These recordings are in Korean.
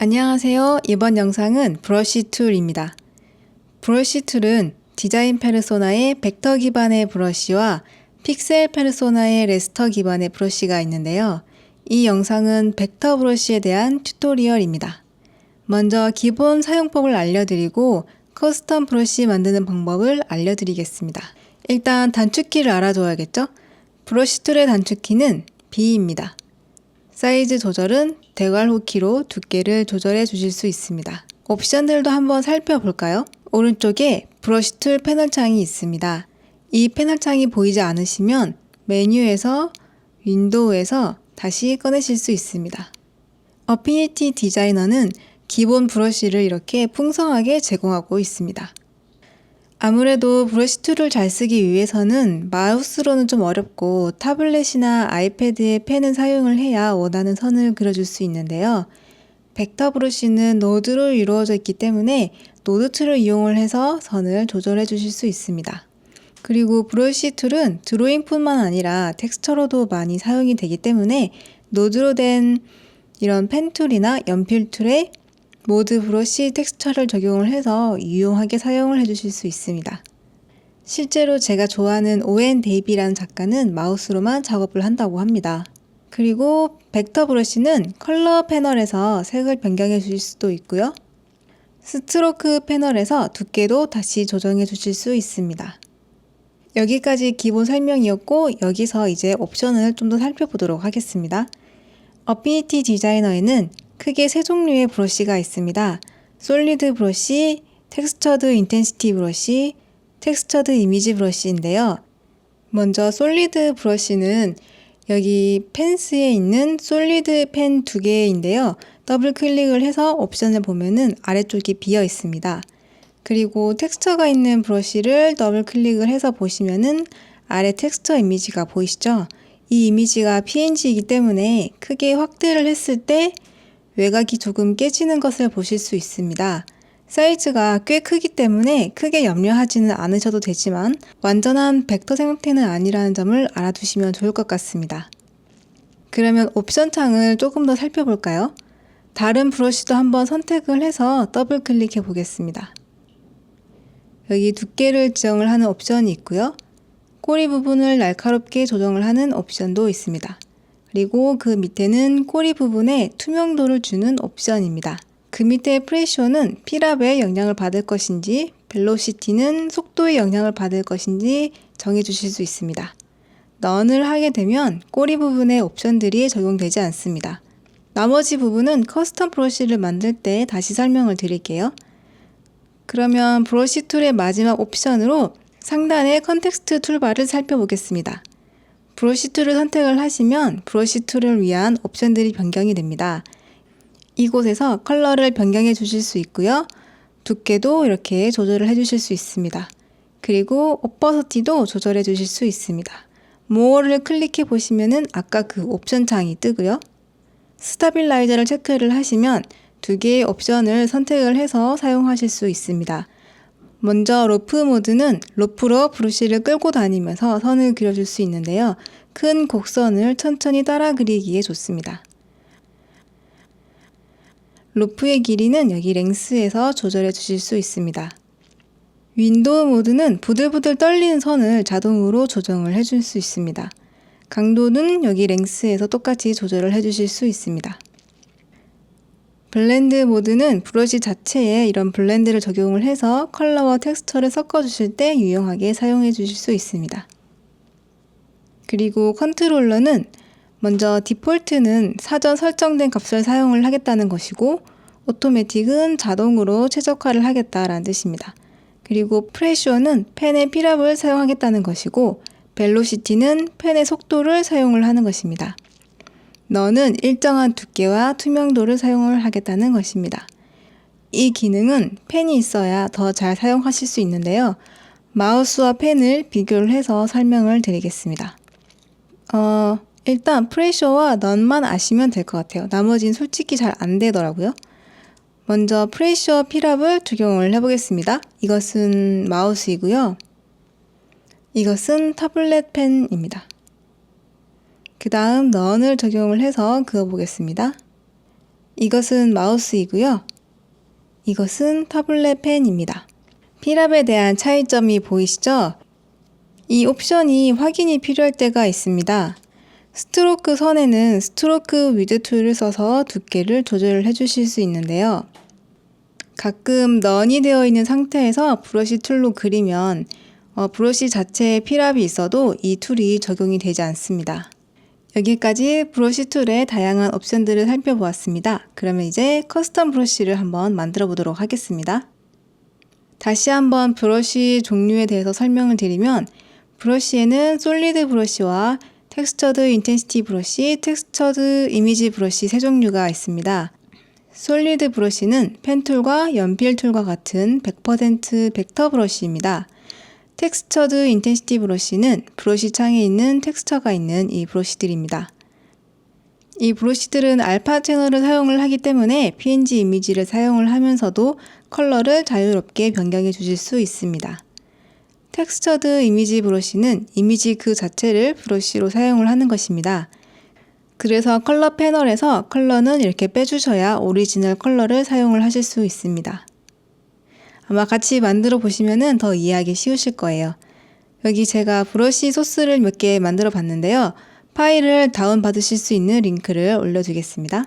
안녕하세요. 이번 영상은 브러쉬 툴입니다. 브러쉬 툴은 디자인 페르소나의 벡터 기반의 브러쉬와 픽셀 페르소나의 레스터 기반의 브러쉬가 있는데요. 이 영상은 벡터 브러쉬에 대한 튜토리얼입니다. 먼저 기본 사용법을 알려드리고 커스텀 브러쉬 만드는 방법을 알려드리겠습니다. 일단 단축키를 알아둬야겠죠? 브러쉬 툴의 단축키는 B입니다. 사이즈 조절은 대괄 호키로 두께를 조절해 주실 수 있습니다. 옵션들도 한번 살펴볼까요? 오른쪽에 브러쉬 툴 패널 창이 있습니다. 이 패널 창이 보이지 않으시면 메뉴에서 윈도우에서 다시 꺼내실 수 있습니다. 어피니티 디자이너는 기본 브러쉬를 이렇게 풍성하게 제공하고 있습니다. 아무래도 브러쉬 툴을 잘 쓰기 위해서는 마우스로는 좀 어렵고 타블렛이나 아이패드의 펜을 사용을 해야 원하는 선을 그려줄 수 있는데요. 벡터 브러쉬는 노드로 이루어져 있기 때문에 노드 툴을 이용을 해서 선을 조절해 주실 수 있습니다. 그리고 브러쉬 툴은 드로잉뿐만 아니라 텍스처로도 많이 사용이 되기 때문에 노드로 된 이런 펜 툴이나 연필 툴에 모드 브러쉬 텍스처를 적용을 해서 유용하게 사용을 해주실 수 있습니다. 실제로 제가 좋아하는 오엔 데이비라는 작가는 마우스로만 작업을 한다고 합니다. 그리고 벡터 브러쉬는 컬러 패널에서 색을 변경해 주실 수도 있고요. 스트로크 패널에서 두께도 다시 조정해 주실 수 있습니다. 여기까지 기본 설명이었고 여기서 이제 옵션을 좀 더 살펴보도록 하겠습니다. 어피니티 디자이너에는 크게 세 종류의 브러쉬가 있습니다. 솔리드 브러쉬, 텍스처드 인텐시티 브러쉬, 텍스처드 이미지 브러쉬인데요. 먼저 솔리드 브러쉬는 여기 펜스에 있는 솔리드 펜 두 개인데요. 더블 클릭을 해서 옵션을 보면은 아래쪽이 비어 있습니다. 그리고 텍스처가 있는 브러쉬를 더블 클릭을 해서 보시면은 아래 텍스처 이미지가 보이시죠? 이 이미지가 PNG이기 때문에 크게 확대를 했을 때 외곽이 조금 깨지는 것을 보실 수 있습니다. 사이즈가 꽤 크기 때문에 크게 염려하지는 않으셔도 되지만 완전한 벡터 형태는 아니라는 점을 알아두시면 좋을 것 같습니다. 그러면 옵션 창을 조금 더 살펴볼까요? 다른 브러쉬도 한번 선택을 해서 더블 클릭해 보겠습니다. 여기 두께를 지정을 하는 옵션이 있고요. 꼬리 부분을 날카롭게 조정을 하는 옵션도 있습니다. 그리고 그 밑에는 꼬리 부분에 투명도를 주는 옵션입니다. 그 밑에 프레셔는 필압에 영향을 받을 것인지 벨로시티는 속도에 영향을 받을 것인지 정해 주실 수 있습니다. 넌을 하게 되면 꼬리 부분의 옵션들이 적용되지 않습니다. 나머지 부분은 커스텀 브러쉬를 만들 때 다시 설명을 드릴게요. 그러면 브러쉬 툴의 마지막 옵션으로 상단의 컨텍스트 툴바를 살펴보겠습니다. 브러쉬 툴을 선택을 하시면 브러쉬 툴을 위한 옵션들이 변경이 됩니다. 이곳에서 컬러를 변경해 주실 수 있고요. 두께도 이렇게 조절을 해 주실 수 있습니다. 그리고 오퍼서티도 조절해 주실 수 있습니다. 모어를 클릭해 보시면은 아까 그 옵션 창이 뜨고요. 스타빌라이저를 체크를 하시면 두 개의 옵션을 선택을 해서 사용하실 수 있습니다. 먼저 로프 모드는 로프로 브러쉬를 끌고 다니면서 선을 그려줄 수 있는데요. 큰 곡선을 천천히 따라 그리기에 좋습니다. 로프의 길이는 여기 랭스에서 조절해 주실 수 있습니다. 윈도우 모드는 부들부들 떨리는 선을 자동으로 조정을 해줄 수 있습니다. 강도는 여기 랭스에서 똑같이 조절을 해주실 수 있습니다. 블렌드 모드는 브러쉬 자체에 이런 블렌드를 적용을 해서 컬러와 텍스처를 섞어 주실 때 유용하게 사용해 주실 수 있습니다. 그리고 컨트롤러는 먼저 디폴트는 사전 설정된 값을 사용을 하겠다는 것이고 오토매틱은 자동으로 최적화를 하겠다라는 뜻입니다. 그리고 프레셔는 펜의 필압을 사용하겠다는 것이고 벨로시티는 펜의 속도를 사용을 하는 것입니다. 너는 일정한 두께와 투명도를 사용을 하겠다는 것입니다. 이 기능은 펜이 있어야 더 잘 사용하실 수 있는데요. 마우스와 펜을 비교를 해서 설명을 드리겠습니다. 어, 일단 프레셔와 넌만 아시면 될 것 같아요. 나머지는 솔직히 잘 안 되더라고요. 먼저 프레셔 필압을 적용을 해보겠습니다. 이것은 마우스이고요. 이것은 타블렛 펜입니다. 그 다음 넌을 적용을 해서 그어보겠습니다. 이것은 마우스이고요. 이것은 타블렛 펜입니다. 피랍에 대한 차이점이 보이시죠? 이 옵션이 확인이 필요할 때가 있습니다. 스트로크 선에는 스트로크 위드 툴을 써서 두께를 조절을 해주실 수 있는데요. 가끔 넌이 되어 있는 상태에서 브러쉬 툴로 그리면 어, 브러쉬 자체에 피랍이 있어도 이 툴이 적용이 되지 않습니다. 여기까지 브러쉬 툴의 다양한 옵션들을 살펴보았습니다. 그러면 이제 커스텀 브러쉬를 한번 만들어 보도록 하겠습니다. 다시 한번 브러쉬 종류에 대해서 설명을 드리면 브러쉬에는 솔리드 브러쉬와 텍스처드 인텐시티 브러쉬, 텍스처드 이미지 브러쉬 세 종류가 있습니다. 솔리드 브러쉬는 펜툴과 연필 툴과 같은 100% 벡터 브러쉬입니다. 텍스처드 인텐시티 브러쉬는 브러쉬 창에 있는 텍스처가 있는 이 브러쉬들입니다. 이 브러쉬들은 알파 채널을 사용을 하기 때문에 PNG 이미지를 사용을 하면서도 컬러를 자유롭게 변경해 주실 수 있습니다. 텍스처드 이미지 브러쉬는 이미지 그 자체를 브러쉬로 사용을 하는 것입니다. 그래서 컬러 패널에서 컬러는 이렇게 빼주셔야 오리지널 컬러를 사용을 하실 수 있습니다. 아마 같이 만들어 보시면 더 이해하기 쉬우실 거예요. 여기 제가 브러쉬 소스를 몇 개 만들어 봤는데요. 파일을 다운받으실 수 있는 링크를 올려두겠습니다.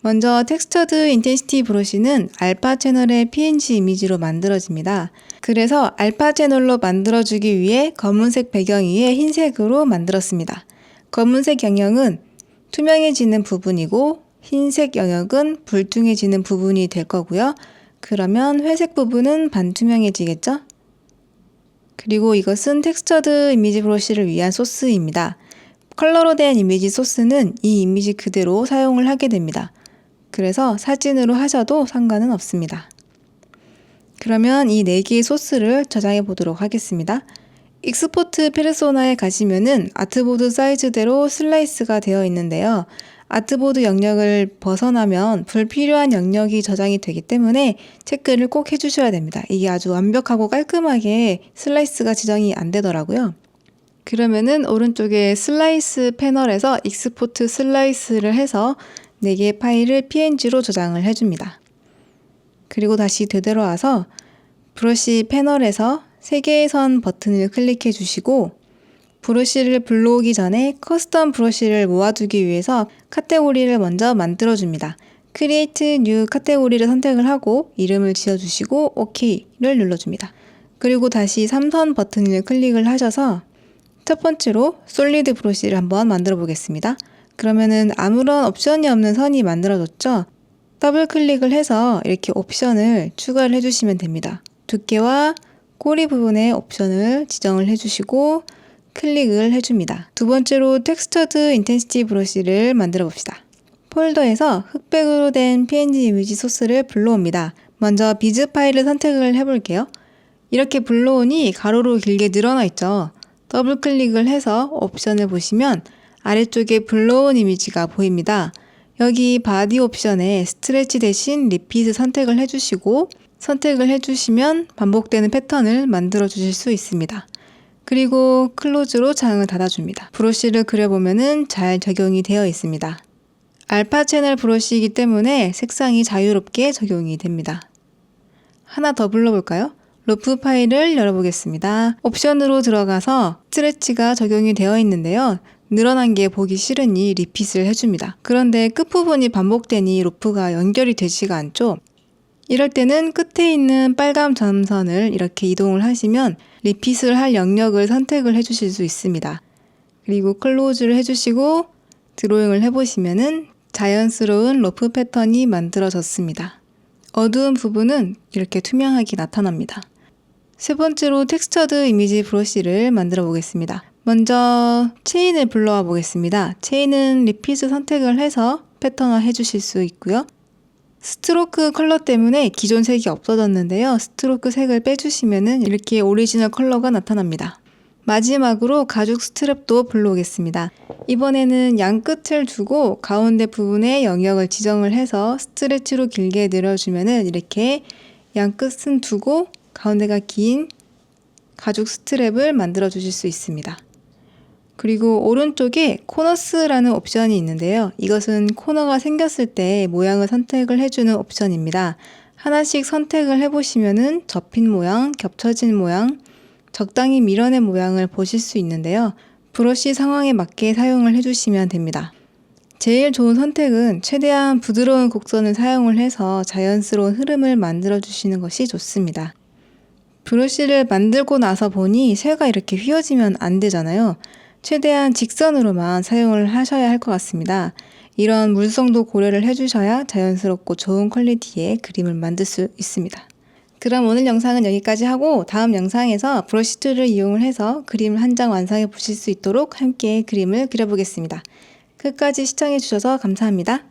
먼저 텍스처드 인텐시티 브러쉬는 알파 채널의 PNG 이미지로 만들어집니다. 그래서 알파 채널로 만들어주기 위해 검은색 배경 위에 흰색으로 만들었습니다. 검은색 영역은 투명해지는 부분이고 흰색 영역은 불투명해지는 부분이 될 거고요. 그러면 회색 부분은 반투명해지겠죠? 그리고 이것은 텍스처드 이미지 브러쉬를 위한 소스입니다. 컬러로 된 이미지 소스는 이 이미지 그대로 사용을 하게 됩니다. 그래서 사진으로 하셔도 상관은 없습니다. 그러면 이 4개의 소스를 저장해 보도록 하겠습니다. 익스포트 페르소나에 가시면은 아트보드 사이즈대로 슬라이스가 되어 있는데요. 아트보드 영역을 벗어나면 불필요한 영역이 저장이 되기 때문에 체크를 꼭 해주셔야 됩니다. 이게 아주 완벽하고 깔끔하게 슬라이스가 지정이 안 되더라고요. 그러면은 오른쪽에 슬라이스 패널에서 익스포트 슬라이스를 해서 4개의 파일을 PNG로 저장을 해줍니다. 그리고 다시 되돌아와서 브러쉬 패널에서 3개의 선 버튼을 클릭해 주시고 브러쉬를 불러오기 전에 커스텀 브러쉬를 모아두기 위해서 카테고리를 먼저 만들어 줍니다. Create New 카테고리를 선택을 하고 이름을 지어주시고 OK를 눌러줍니다. 그리고 다시 3선 버튼을 클릭을 하셔서 첫 번째로 솔리드 브러쉬를 한번 만들어 보겠습니다. 그러면은 아무런 옵션이 없는 선이 만들어졌죠? 더블 클릭을 해서 이렇게 옵션을 추가를 해주시면 됩니다. 두께와 꼬리 부분에 옵션을 지정을 해주시고 클릭을 해줍니다. 두 번째로 텍스처드 인텐시티 브러쉬를 만들어 봅시다. 폴더에서 흑백으로 된 png 이미지 소스를 불러옵니다. 먼저 비즈 파일을 선택을 해볼게요. 이렇게 불러오니 가로로 길게 늘어나 있죠. 더블 클릭을 해서 옵션을 보시면 아래쪽에 불러온 이미지가 보입니다. 여기 바디 옵션에 스트레치 대신 리피트 선택을 해주시고 선택을 해주시면 반복되는 패턴을 만들어 주실 수 있습니다. 그리고 클로즈로 장을 닫아줍니다. 브러쉬를 그려보면 잘 적용이 되어 있습니다. 알파 채널 브러쉬이기 때문에 색상이 자유롭게 적용이 됩니다. 하나 더 불러볼까요? 루프 파일을 열어보겠습니다. 옵션으로 들어가서 스트레치가 적용이 되어 있는데요. 늘어난 게 보기 싫으니 리핏을 해줍니다. 그런데 끝부분이 반복되니 루프가 연결이 되지가 않죠. 이럴 때는 끝에 있는 빨간 점선을 이렇게 이동을 하시면 리핏을 할 영역을 선택을 해주실 수 있습니다. 그리고 클로즈를 해주시고 드로잉을 해보시면은 자연스러운 로프 패턴이 만들어졌습니다. 어두운 부분은 이렇게 투명하게 나타납니다. 세 번째로 텍스처드 이미지 브러쉬를 만들어 보겠습니다. 먼저 체인을 불러와 보겠습니다. 체인은 리핏을 선택을 해서 패턴화 해주실 수 있고요. 스트로크 컬러 때문에 기존 색이 없어졌는데요. 스트로크 색을 빼주시면 이렇게 오리지널 컬러가 나타납니다. 마지막으로 가죽 스트랩도 불러오겠습니다. 이번에는 양 끝을 두고 가운데 부분에 영역을 지정을 해서 스트레치로 길게 늘어주면 이렇게 양 끝은 두고 가운데가 긴 가죽 스트랩을 만들어 주실 수 있습니다. 그리고 오른쪽에 코너스라는 옵션이 있는데요. 이것은 코너가 생겼을 때 모양을 선택을 해주는 옵션입니다. 하나씩 선택을 해보시면은 접힌 모양, 겹쳐진 모양, 적당히 밀어낸 모양을 보실 수 있는데요. 브러쉬 상황에 맞게 사용을 해주시면 됩니다. 제일 좋은 선택은 최대한 부드러운 곡선을 사용을 해서 자연스러운 흐름을 만들어 주시는 것이 좋습니다. 브러쉬를 만들고 나서 보니 쇠가 이렇게 휘어지면 안 되잖아요. 최대한 직선으로만 사용을 하셔야 할 것 같습니다. 이런 물성도 고려를 해주셔야 자연스럽고 좋은 퀄리티의 그림을 만들 수 있습니다. 그럼 오늘 영상은 여기까지 하고 다음 영상에서 브러쉬 툴을 이용을 해서 그림을 한 장 완성해 보실 수 있도록 함께 그림을 그려보겠습니다. 끝까지 시청해 주셔서 감사합니다.